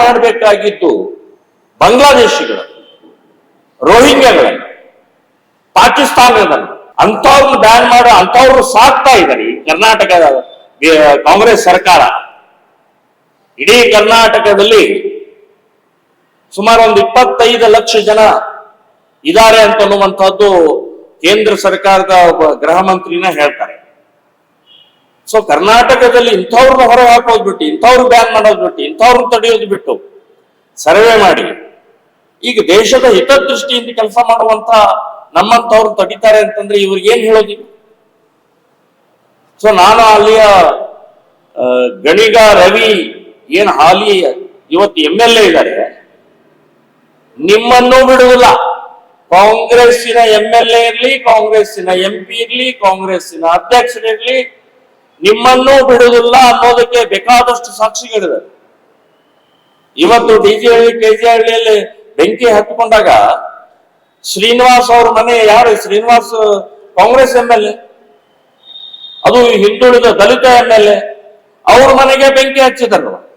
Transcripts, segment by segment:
ಮಾಡಬೇಕಾಗಿದ್ದು ಬಾಂಗ್ಲಾದೇಶಿಗಳನ್ನು ರೋಹಿಂಗ್ಯಾಗಳನ್ನು ಪಾಕಿಸ್ತಾನದನ್ನು ಅಂಥವ್ರನ್ನ ಬ್ಯಾನ್ ಮಾಡೋ ಅಂಥವ್ರು ಸಾಕ್ತಾ ಇದ್ದಾರೆ ಈ ಕರ್ನಾಟಕದ ಕಾಂಗ್ರೆಸ್ ಸರ್ಕಾರ. ಇಡೀ ಕರ್ನಾಟಕದಲ್ಲಿ ಸುಮಾರು ಒಂದು ಇಪ್ಪತ್ತೈದು ಲಕ್ಷ ಜನ ಇದ್ದಾರೆ ಅಂತ ಅನ್ನುವಂಥದ್ದು ಕೇಂದ್ರ ಸರ್ಕಾರದ ಒಬ್ಬ ಗೃಹ ಮಂತ್ರಿನ ಹೇಳ್ತಾರೆ. ಸೊ ಕರ್ನಾಟಕದಲ್ಲಿ ಇಂಥವ್ರನ್ನ ಹೊರ ಹಾಕೋದು ಬಿಟ್ಟು, ಇಂಥವ್ರು ಬ್ಯಾನ್ ಮಾಡೋದು ಬಿಟ್ಟು, ಇಂಥವ್ರನ್ನ ತಡೆಯೋದು ಬಿಟ್ಟು ಸರ್ವೆ ಮಾಡಿ. ಈಗ ದೇಶದ ಹಿತದೃಷ್ಟಿಯಿಂದ ಕೆಲಸ ಮಾಡುವಂತ ನಮ್ಮಂಥವ್ರು ತಡಿತಾರೆ ಅಂತಂದ್ರೆ ಇವ್ರಿಗೆ ಏನ್ ಹೇಳೋದು? ಸೊ ನಾನು ಅಲ್ಲಿಯ ಗಣಿಗ ರವಿ ಏನ್ ಹಾಲಿ, ಇವತ್ತು ಎಂ ಎಲ್ ಎ ಇದ್ದಾರೆ. ನಿಮ್ಮನ್ನು ಬಿಡುವುದಿಲ್ಲ. ಕಾಂಗ್ರೆಸ್ಸಿನ ಎಂ ಎಲ್ ಎ ಇರ್ಲಿ, ಕಾಂಗ್ರೆಸ್ಸಿನ ಎಂ ಪಿ ಇರ್ಲಿ, ಕಾಂಗ್ರೆಸ್ಸಿನ ಅಧ್ಯಕ್ಷರಿರ್ಲಿ ನಿಮ್ಮನ್ನೂ ಬಿಡುವುದಿಲ್ಲ ಅನ್ನೋದಕ್ಕೆ ಬೇಕಾದಷ್ಟು ಸಾಕ್ಷಿಗಳಿದೆ. ಇವತ್ತು ಡಿಜಿಹಳ್ಳಿ ಕೆಜಿಹಳ್ಳಿಯಲ್ಲಿ ಬೆಂಕಿ ಹತ್ಕೊಂಡಾಗ ಶ್ರೀನಿವಾಸ್ ಅವ್ರ ಮನೆ ಯಾರು? Srinivas Congress M L A. ಅದು ಹಿಂದುಳಿದ ದಲಿತ ಎಂ ಎಲ್ ಎ. ಅವ್ರ ಮನೆಗೆ ಬೆಂಕಿ ಹಚ್ಚಿದ್ರು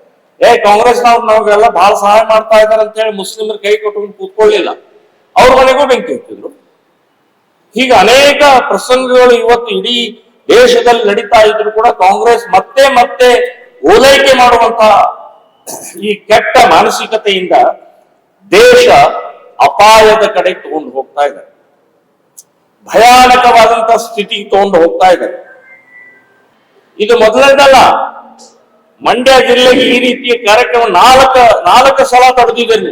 ಏ, ಕಾಂಗ್ರೆಸ್ನವ್ರು ನಮಗೆಲ್ಲ ಬಹಳ ಸಹಾಯ ಮಾಡ್ತಾ ಇದಾರೆ ಅಂತ ಹೇಳಿ ಮುಸ್ಲಿಮರು ಕೈ ಕೊಟ್ಕೊಂಡು ಕೂತ್ಕೊಳ್ಳಿಲ್ಲ. ಅವ್ರ ಮನೆಗೂ ಬೆಂಕಿ ಹಚ್ಚಿದ್ರು. ಹೀಗೆ ಅನೇಕ ಪ್ರಸಂಗಗಳು ಇವತ್ತು ಇಡೀ ದೇಶದಲ್ಲಿ ನಡೀತಾ ಇದ್ರು ಕೂಡ ಕಾಂಗ್ರೆಸ್ ಮತ್ತೆ ಮತ್ತೆ ಓಲೈಕೆ ಮಾಡುವಂತ ಈ ಕೆಟ್ಟ ಮಾನಸಿಕತೆಯಿಂದ ದೇಶ ಅಪಾಯದ ಕಡೆ ತಗೊಂಡು ಹೋಗ್ತಾ ಇದೆ. ಭಯಾನಕವಾದಂತ ಸ್ಥಿತಿಗೆ ತಗೊಂಡು ಹೋಗ್ತಾ ಇದೆ. ಇದು ಮೊದಲನೇದಲ್ಲ. ಮಂಡ್ಯ ಜಿಲ್ಲೆಗೆ ಈ ರೀತಿಯ ಕಾರ್ಯಕ್ರಮ ನಾಲ್ಕ, ನಾಲ್ಕು ಸಲ ತಡೆದಿದ್ದೇನೆ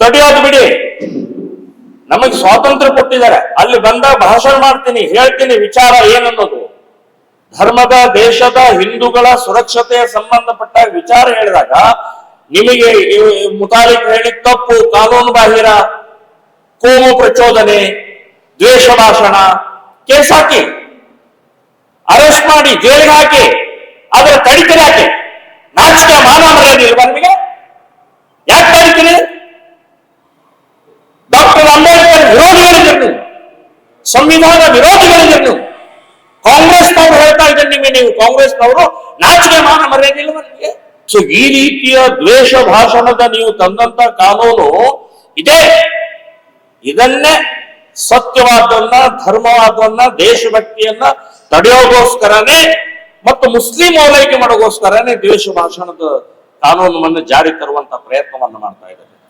ತಡೆಯೋದು ಬಿಡಿ. ನಮಗೆ ಸ್ವಾತಂತ್ರ್ಯ ಕೊಟ್ಟಿದ್ದಾರೆ. ಅಲ್ಲಿ ಬಂದ ಭಾಷಣ ಮಾಡ್ತೀನಿ, ಹೇಳ್ತೀನಿ, ವಿಚಾರ ಏನನ್ನೋದು. ಧರ್ಮದ, ದೇಶದ, ಹಿಂದೂಗಳ ಸುರಕ್ಷತೆಯ ಸಂಬಂಧಪಟ್ಟ ವಿಚಾರ ಹೇಳಿದಾಗ, ನಿಮಗೆ ಮುತಾಲಿಕ್ ಹೇಳಿ ತಪ್ಪು, ಕಾನೂನು ಬಾಹಿರ, ಕೋಮು ಪ್ರಚೋದನೆ, ದ್ವೇಷ ಭಾಷಣ, ಕೇಸ್ ಅರೆಸ್ಟ್ ಮಾಡಿ, ಜೈಲಿಗೆ ಹಾಕಿ, ಅದರ ತಡಿತೀರಿ ಹಾಕಿ, ನಾಚಿಕೆ ಮಾನ ಮರ್ಯಾದೆ ನಿಮಗೆ? ಯಾಕೆ ತಡಿತೀರಿ ಡಾಕ್ಟರ್ ಅಂಬೇಡ್ಕರ್ ವಿರೋಧಿಗಳಿದ್ದೀರಿ ಸಂವಿಧಾನ ವಿರೋಧಿಗಳಿದ್ದೀರಿ ಕಾಂಗ್ರೆಸ್ನವ್ರು ಹೇಳ್ತಾ ಇದ್ದಾರೆ ನಿಮಗೆ, ನೀವು ಕಾಂಗ್ರೆಸ್ನವರು ನಾಚಿಕೆ ಮಾನ ಮರೆಯಲಿಲ್ಲ ನನಗೆ ಸೊ ಈ ರೀತಿಯ ದ್ವೇಷ ಭಾಷಣದ ನೀವು ತಂದಂತ ಕಾನೂನು ಇದೆ. ಇದನ್ನೇ ಸತ್ಯವಾದವನ್ನ, ಧರ್ಮವಾದವನ್ನ, ದೇಶಭಕ್ತಿಯನ್ನ ತಡೆಯೋಗೋಸ್ಕರನೇ ಮತ್ತು ಮುಸ್ಲಿಂ ಓಲೈಕೆ ಮಾಡೋಗೋಸ್ಕರನೇ ದ್ವೇಷ ಭಾಷಣದ ಕಾನೂನನ್ನು ಜಾರಿ ತರುವಂತ ಪ್ರಯತ್ನವನ್ನು ಮಾಡ್ತಾ ಇದ್ದಾರೆ.